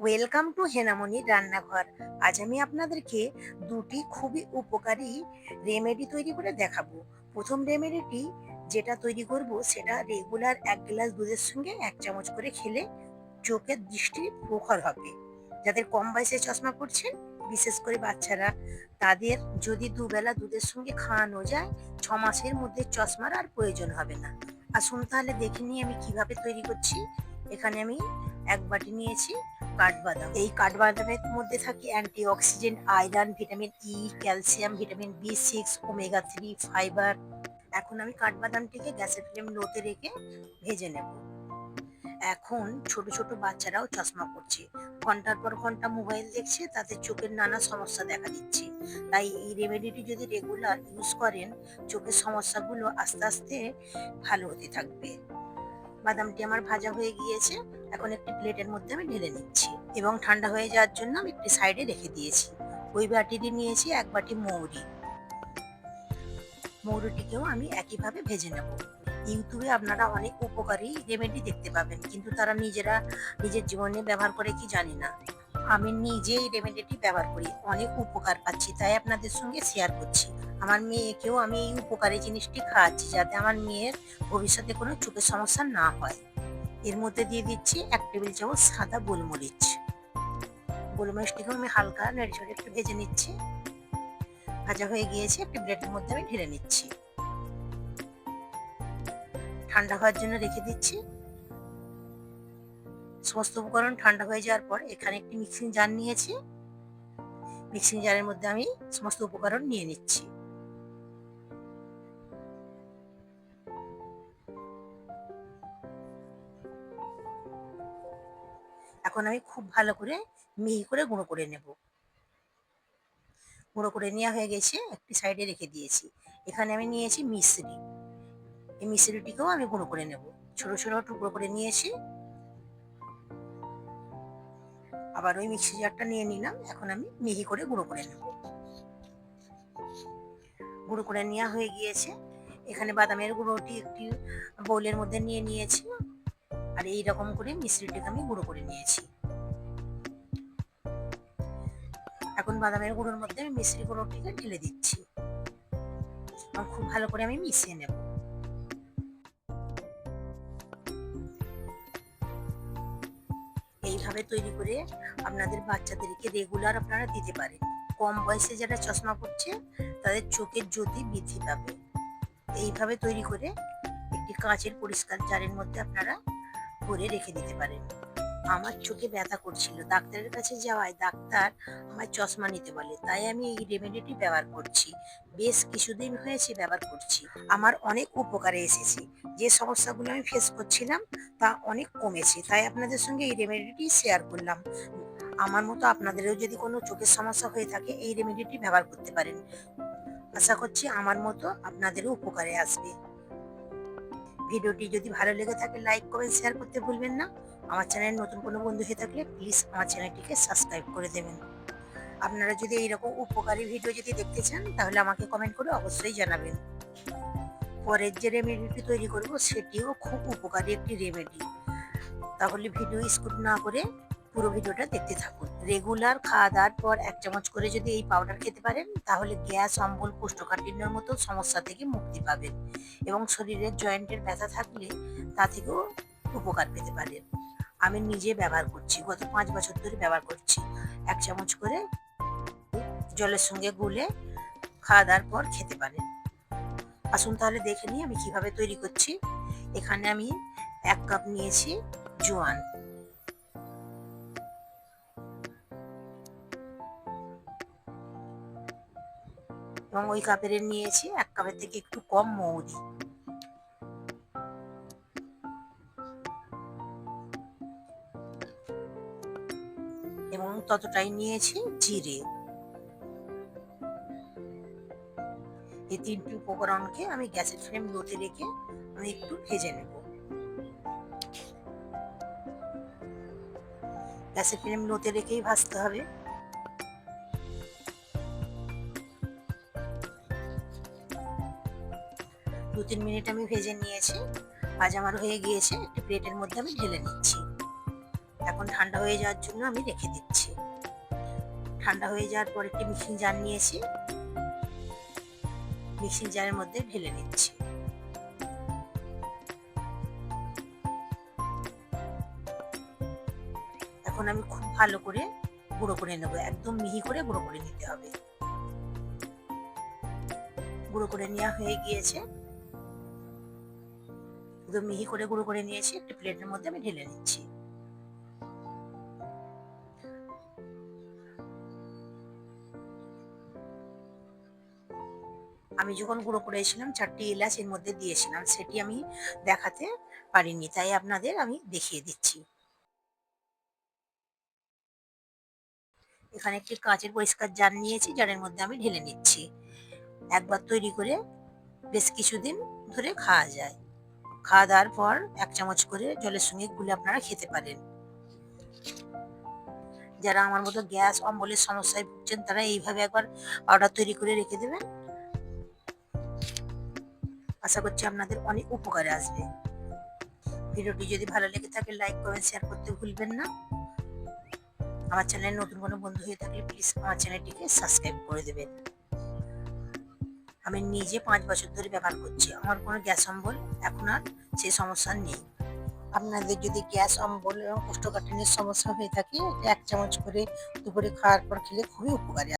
Welcome to হেনামনি রান্নাঘর। আজ আমি আপনাদেরকে দুটি খুবই উপকারী রেমেডি তৈরি করে দেখাবো। প্রথম রেমেডিটি যেটা তৈরি করব সেটা রেগুলার এক গ্লাস দুধের সঙ্গে এক চামচ করে খেলে চোখের দৃষ্টি প্রখর হবে। যাদের কম বয়সে চশমা পড়ছেন, বিশেষ করে বাচ্চারা, তাদের যদি দুবেলা দুধের সঙ্গে খাওয়ানো যায়, ছ মাসের মধ্যে চশমার আর প্রয়োজন হবে না। আসুন তাহলে দেখে নিই আমি কীভাবে তৈরি করছি। এখানে আমি এক বাটি নিয়েছি। কাঠবাদাম। এই কাঠবাদামের মধ্যে থাকে antioxidant iron vitamin E calcium vitamin B six omega three fibre এখন আমি কাঠবাদামটিকে গ্যাসের ফ্লেম লোতে রেখে ভেজে নেব। এখন ছোট ছোট বাচ্চারাও চশমা পড়ছে ঘণ্টার পর ঘণ্টা মোবাইল দেখছে, তাদের চোখের নানা সমস্যা দেখা দিচ্ছে। তাই এই রেমেডিটি যদি রেগুলার ইউজ করেন, চোখের সমস্যাগুলো আস্তে আস্তে ভালো হতে থাকবে। বাদামটি আমার ভাজা হয়ে গিয়েছে। এখন একটি প্লেটের মধ্যে আমি ঢেলে নিচ্ছি এবং ঠান্ডা হয়ে যাওয়ার জন্য আমি একটি সাইডে রেখে দিয়েছি। ওই বাটিটি নিয়েছি এক বাটি মৌরি। মৌরিটিকেও আমি একইভাবে ভেজে নেব। ইউটিউবে আপনারা অনেক উপকারী রেমেডি দেখতে পাবেন, কিন্তু তারা নিজেরা নিজের জীবনে ব্যবহার করে কি জানি না। আমি নিজেই রেমেডিটি ব্যবহার করি, অনেক উপকার পাচ্ছি, তাই আপনাদের সঙ্গে শেয়ার করছি। আমার মেয়েকেও আমি এই উপকারী জিনিসটি খাওয়াচ্ছি যাতে আমার মেয়ের ভবিষ্যতে কোনো চোখের সমস্যা না হয়। এর মধ্যে দিয়ে দিচ্ছি এক টেবিল চামচ সাদা গোলমরিচ। গোলমরিচটিকেও আমি হালকা নেড়ে চড়ে একটু ভেজে নিচ্ছি। ভাজা হয়ে গিয়েছে, একটি ব্রেডের মধ্যে আমি ঢেলে নিচ্ছি। ঠান্ডা হওয়ার জন্য রেখে দিচ্ছি। সমস্ত উপকরণ ঠান্ডা হয়ে যাওয়ার পর এখানে একটি মিক্সিং জার নিয়েছি। মিক্সিং জারের মধ্যে আমি সমস্ত উপকরণ নিয়ে নিচ্ছি। এখন আমি খুব ভালো করে মিহি করে গুঁড়ো করে নেব। গুঁড়ো করে নেওয়া হয়ে গেছে, একটি সাইডে রেখে দিয়েছি। এখানে আমি নিয়েছি মিশ্রি। এই মিশ্রিটিকেও আমি গুঁড়ো করে নেব। ছোট ছোট টুকরো করে নিয়েছি। আবার ওই মিক্সি জারটা নিয়ে নিলাম। এখন আমি মিহি করে গুঁড়ো করে নেব। গুঁড়ো করে নেওয়া হয়ে গিয়েছে। এখানে বাদামের গুঁড়োটি একটি বোলের মধ্যে নিয়ে নিয়েছি। আর এই রকম করে মিশ্রিটিকে আমি গুঁড়ো করে নিয়েছি। এখন বাদামের গুঁড়োর মধ্যে আমি মিশ্রি গুঁড়োটিকে ঢেলে দিচ্ছি। এবং খুব ভালো করে আমি মিশিয়ে নেব। এইভাবে তৈরি করে আপনাদের বাচ্চাদেরকে রেগুলার আপনারা দিতে পারেন। কম বয়সে যারা চশমা পড়ছে তাদের চোখের জ্যোতি বৃদ্ধি পাবে। এইভাবে তৈরি করে একটি কাঁচের পরিষ্কার জারের মধ্যে আপনারা ভরে রেখে দিতে পারেন আমার চোখে ব্যথা করছিল। ডাক্তারের কাছে যাওয়ায় ডাক্তার আমার চশমা নিতে বলে, তাই আমি এই রেমেডিটি ব্যবহার করছি। বেশ কিছুদিন হয়েছে ব্যবহার করছি। আমার অনেক উপকারে এসেছে। যে সমস্যাগুলো আমি ফেস করছিলাম তা অনেক কমেছে। তাই আপনাদের সঙ্গে এই রেমেডিটি শেয়ার করলাম। আমার মতো আপনাদেরও যদি কোনো চোখের সমস্যা হয়ে থাকে, এই রেমেডিটি ব্যবহার করতে পারেন। আশা করছি আমার মতো আপনাদেরও উপকারে আসবে। ভিডিওটি যদি ভালো লেগে থাকে লাইক কমেন্ট শেয়ার করতে ভুলবেন না। আমার চ্যানেল নতুন কোনো বন্ধু হয়ে থাকলে প্লিজ আমার চ্যানেলটিকে সাবস্ক্রাইব করে দেবেন। আপনারা যদি এইরকম উপকারী ভিডিও যদি দেখতে চান, তাহলে আমাকে কমেন্ট করে অবশ্যই জানাবেন। পরের যে রেমেডিটি তৈরি করব, সেটিও খুব উপকারী একটি রেমেডি তাহলে ভিডিও স্কুট না করে পুরো ভিডিওটা দেখতে থাকুন। রেগুলার খাওয়া দাওয়ার পর এক চামচ করে যদি এই পাউডার খেতে পারেন, তাহলে গ্যাস, অম্বল, কোষ্ঠকাঠিন্যের মতো সমস্যা থেকে মুক্তি পাবেন এবং শরীরের জয়েন্টের ব্যথা থাকলে তা থেকেও উপকার পেতে পারেন। আমি নিজে ব্যবহার করছি, গত পাঁচ বছর ধরে ব্যবহার করছি। এক চামচ করে জলের সঙ্গে গুলে খাওয়া দাওয়ার পর খেতে পারেন। আসুন তাহলে দেখে নিই আমি কীভাবে তৈরি করছি। এখানে আমি এক কাপ নিয়েছি জোয়ান। এবং ওই কাপের নিয়েছি, এক কাপের থেকে একটু কম মৌরি। এবং ততটাই নিয়েছি জিরে। এই তিনটি উপকরণকে আমি গ্যাসের ফ্লেম লোতে রেখে আমি একটু ভেজে নেব। গ্যাসের ফ্লেম লোতে রেখেই ভাজতে হবে। তিন মিনিট আমি ভেজে নিয়েছি। ভাজা আমার হয়ে গিয়েছে, একটি প্লেটের মধ্যে আমি ঢেলে নিচ্ছি। এখন ঠান্ডা হয়ে যাওয়ার জন্য আমি রেখে দিচ্ছি। ঠান্ডা হয়ে যাওয়ার পর একটি মিক্সিং জার নিয়েছি। মিক্সিং জারের মধ্যে ঢেলে নিচ্ছি। এখন আমি খুব ভালো করে গুঁড়ো করে নেব। একদম মিহি করে গুঁড়ো করে নিতে হবে। গুঁড়ো করে নেওয়া হয়ে গিয়েছে। একদম মিহি করে গুঁড়ো করে নিয়েছি, একটা প্লেটের মধ্যে আমি ঢেলে নিচ্ছি আমি যখন গুঁড়ো করেছিলাম, চারটি এলাচ এর মধ্যে দিয়েছিলাম, সেটি আমি দেখাতে পারিনি, তাই আপনাদের আমি দেখিয়ে দিচ্ছি। এখানে একটি কাঁচের পরিষ্কার জার নিয়েছি, জারের মধ্যে আমি ঢেলে নিচ্ছি। একবার তৈরি করে বেশ কিছুদিন ধরে খাওয়া যায়। খাওয়া দাওয়ার পর এক চামচ করে জলের সঙ্গে গুলে আপনারা খেতে পারেন। যারা আমার মতো গ্যাস, অম্বলের সমস্যায় ভুগছেন, তারা এইভাবে একবার পাউডার তৈরি করে রেখে দেবেন। আশা করছি আপনাদের অনেক উপকারে আসবে। ভিডিওটি যদি ভালো লেগে থাকে, লাইক, কমেন্ট, শেয়ার করতে ভুলবেন না। আমার চ্যানেলে নতুন কোনো বন্ধু হয়ে থাকলে প্লিজ আমার চ্যানেলটিকে সাবস্ক্রাইব করে দেবেন। আমি নিজে পাঁচ বছর ধরে ব্যবহার করছি। আমার কোনো গ্যাস, অম্বল এখন আর সেই সমস্যা নেই। আপনাদের যদি গ্যাস, অম্বল এবং কোষ্ঠকাঠিন্যের সমস্যা হয়ে থাকে এক চামচ করে দুপুরে খাওয়ার পর খেলে খুবই উপকারী।